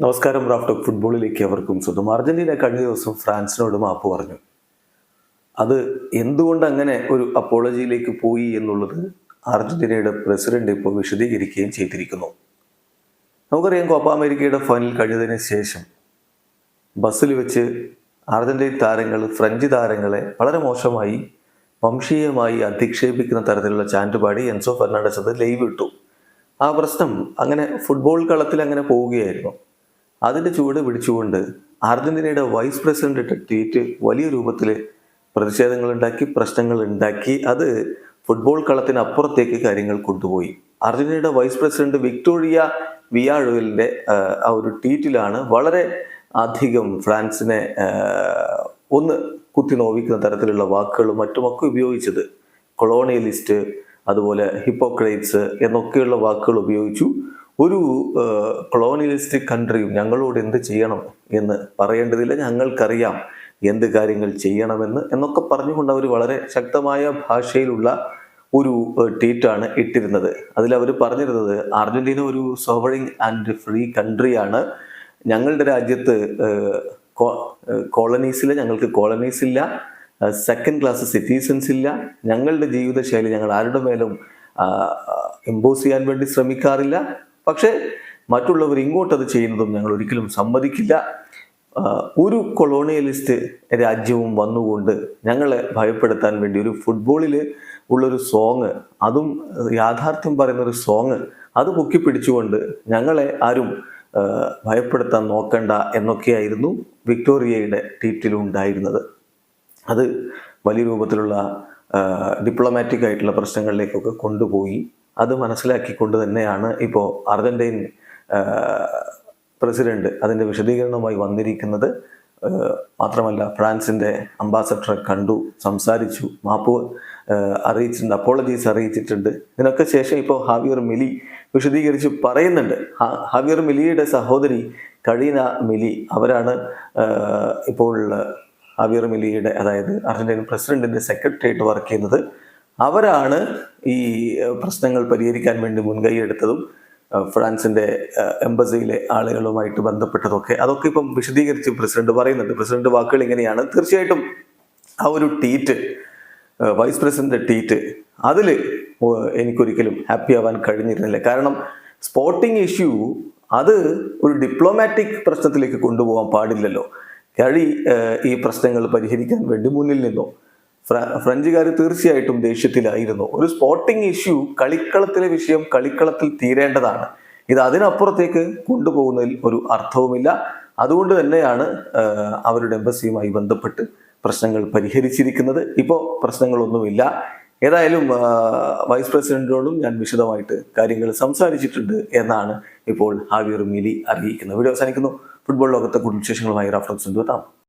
നമസ്കാരം റാഫ്റ്റോക്ക് ഫുട്ബോളിലേക്ക് അവർക്കും സ്വന്തം. അർജന്റീന കഴിഞ്ഞ ദിവസം ഫ്രാൻസിനോട് മാപ്പ് പറഞ്ഞു. അത് എന്തുകൊണ്ട് അങ്ങനെ ഒരു അപ്പോളജിയിലേക്ക് പോയി എന്നുള്ളത് അർജന്റീനയുടെ പ്രസിഡന്റ് ഇപ്പോൾ വിശദീകരിക്കുകയും ചെയ്തിരിക്കുന്നു. നമുക്കറിയാം കോപ്പ അമേരിക്കയുടെ ഫൈനൽ കഴിഞ്ഞതിന് ശേഷം ബസ്സിൽ വെച്ച് അർജന്റീൻ താരങ്ങൾ ഫ്രഞ്ച് താരങ്ങളെ വളരെ മോശമായി വംശീയമായി അധിക്ഷേപിക്കുന്ന തരത്തിലുള്ള ചാന്റുപാടി എൻസോ ഫെർണാണ്ടസ് അത് ലൈവ് ഇട്ടു. ആ പ്രശ്നം അങ്ങനെ ഫുട്ബോൾ കളത്തിൽ അങ്ങനെ പോവുകയായിരുന്നു. അതിന്റെ ചുവട് പിടിച്ചുകൊണ്ട് അർജന്റീനയുടെ വൈസ് പ്രസിഡന്റ് ഇട്ട ട്വീറ്റ് വലിയ രൂപത്തിൽ പ്രതിഷേധങ്ങൾ ഉണ്ടാക്കി പ്രശ്നങ്ങൾ ഉണ്ടാക്കി അത് ഫുട്ബോൾ കളത്തിനപ്പുറത്തേക്ക് കാര്യങ്ങൾ കൊണ്ടുപോയി. അർജന്റീനയുടെ വൈസ് പ്രസിഡന്റ് വിക്ടോറിയ വിയാഴുവലിന്റെ ആ ഒരു ട്വീറ്റിലാണ് വളരെ അധികം ഫ്രാൻസിനെ ഒന്ന് കുത്തി നോവിക്കുന്ന തരത്തിലുള്ള വാക്കുകളും മറ്റുമൊക്കെ ഉപയോഗിച്ചത്. കൊളോണിയലിസ്റ്റ് അതുപോലെ ഹിപ്പോക്രൈറ്റ്സ് എന്നൊക്കെയുള്ള വാക്കുകൾ ഉപയോഗിച്ചു. ഒരു കൊളോണിയലിസ്റ്റിക് കൺട്രിയും ഞങ്ങളോട് എന്ത് ചെയ്യണം എന്ന് പറയേണ്ടതില്ല. ഞങ്ങൾക്കറിയാം എന്ത് കാര്യങ്ങൾ ചെയ്യണമെന്ന് എന്നൊക്കെ പറഞ്ഞുകൊണ്ട് അവർ വളരെ ശക്തമായ ഭാഷയിലുള്ള ഒരു ട്വീറ്റാണ് ഇട്ടിരുന്നത്. അതിൽ അവർ പറഞ്ഞിരുന്നത് അർജന്റീന ഒരു സോവറിങ് ആൻഡ് ഫ്രീ കൺട്രിയാണ് ഞങ്ങളുടെ രാജ്യത്ത് കോളനീസിൽ ഞങ്ങൾക്ക് കോളനീസ് ഇല്ല സെക്കൻഡ് ക്ലാസ് സിറ്റീസൻസ് ഇല്ല. ഞങ്ങളുടെ ജീവിതശൈലി ഞങ്ങൾ ആരുടെ മേലും ഇമ്പോസ് ചെയ്യാൻ വേണ്ടി ശ്രമിക്കാറില്ല. പക്ഷേ മറ്റുള്ളവർ ഇങ്ങോട്ടത് ചെയ്യുന്നതും ഞങ്ങൾ ഒരിക്കലും സമ്മതിക്കില്ല. ഒരു കൊളോണിയലിസ്റ്റ് രാജ്യവും വന്നുകൊണ്ട് ഞങ്ങളെ ഭയപ്പെടുത്താൻ വേണ്ടി ഒരു ഫുട്ബോളിൽ ഉള്ളൊരു സോങ് അതും യാഥാർത്ഥ്യം പറയുന്നൊരു സോങ് അത് പൊക്കി പിടിച്ചുകൊണ്ട് ഞങ്ങളെ ആരും ഭയപ്പെടുത്താൻ നോക്കണ്ട എന്നൊക്കെയായിരുന്നു വിക്ടോറിയയുടെ ടീറ്റിലുണ്ടായിരുന്നത് അത് വലിയ രൂപത്തിലുള്ള ഡിപ്ലോമാറ്റിക് ആയിട്ടുള്ള പ്രശ്നങ്ങളിലേക്കൊക്കെ കൊണ്ടുപോയി. അത് മനസ്സിലാക്കിക്കൊണ്ട് തന്നെയാണ് ഇപ്പോൾ അർജന്റീൻ പ്രസിഡന്റ് അതിന്റെ വിശദീകരണവുമായി വന്നിരിക്കുന്നത്. മാത്രമല്ല ഫ്രാൻസിന്റെ അംബാസഡറെ കണ്ടു സംസാരിച്ചു മാപ്പ് അറിയിച്ചിട്ടുണ്ട് അപ്പോളജീസ് അറിയിച്ചിട്ടുണ്ട്. ഇതിനൊക്കെ ശേഷം ഇപ്പോൾ ഹാവിയർ മിലി വിശദീകരിച്ച് പറയുന്നുണ്ട്. ഹാവിയർ മിലിയുടെ സഹോദരി കഴീന മിലി അവരാണ് ഇപ്പോൾ ഹാവിയർ മിലിയുടെ അതായത് അർജന്റീൻ പ്രസിഡന്റിന്റെ സെക്രട്ടറിയായിട്ട് വർക്ക് ചെയ്യുന്നത്. അവരാണ് ഈ പ്രശ്നങ്ങൾ പരിഹരിക്കാൻ വേണ്ടി മുൻകൈ എടുത്തതും ഫ്രാൻസിന്റെ എംബസിയിലെ ആളുകളുമായിട്ട് ബന്ധപ്പെട്ടതൊക്കെ. അതൊക്കെ ഇപ്പം വിശദീകരിച്ച് പ്രസിഡന്റ് പറയുന്നുണ്ട്. പ്രസിഡന്റ് വാക്കുകൾ ഇങ്ങനെയാണ്. തീർച്ചയായിട്ടും ആ ഒരു ട്വീറ്റ് വൈസ് പ്രസിഡന്റ് ട്വീറ്റ് അതിൽ എനിക്കൊരിക്കലും ഹാപ്പി ആവാൻ കഴിഞ്ഞിരുന്നില്ല. കാരണം സ്പോർട്ടിംഗ് ഇഷ്യൂ അത് ഒരു ഡിപ്ലോമാറ്റിക് പ്രശ്നത്തിലേക്ക് കൊണ്ടുപോകാൻ പാടില്ലല്ലോ. കഴി ഈ പ്രശ്നങ്ങൾ പരിഹരിക്കാൻ വേണ്ടി മുന്നിൽ നിന്നു ഫ്രഞ്ചുകാർ തീർച്ചയായിട്ടും ദേഷ്യത്തിലായിരുന്നു. ഒരു സ്പോർട്ടിംഗ് ഇഷ്യൂ കളിക്കളത്തിലെ വിഷയം കളിക്കളത്തിൽ തീരേണ്ടതാണ്. ഇത് അതിനപ്പുറത്തേക്ക് കൊണ്ടുപോകുന്നതിൽ ഒരു അർത്ഥവുമില്ല. അതുകൊണ്ട് തന്നെയാണ് അവരുടെ എംബസിയുമായി ബന്ധപ്പെട്ട് പ്രശ്നങ്ങൾ പരിഹരിച്ചിരിക്കുന്നത്. ഇപ്പോൾ പ്രശ്നങ്ങളൊന്നുമില്ല. ഏതായാലും വൈസ് പ്രസിഡന്റിനോടും ഞാൻ വിശദമായിട്ട് കാര്യങ്ങൾ സംസാരിച്ചിട്ടുണ്ട് എന്നാണ് ഇപ്പോൾ ഹാവിയർ മിലി അറിയിക്കുന്നത്. വീഡിയോ അവസാനിക്കുന്നു. ഫുട്ബോൾ ലോകത്തെ കൂടുതൽ വിശേഷങ്ങളുമായി റഫറൻസ് എത്താം.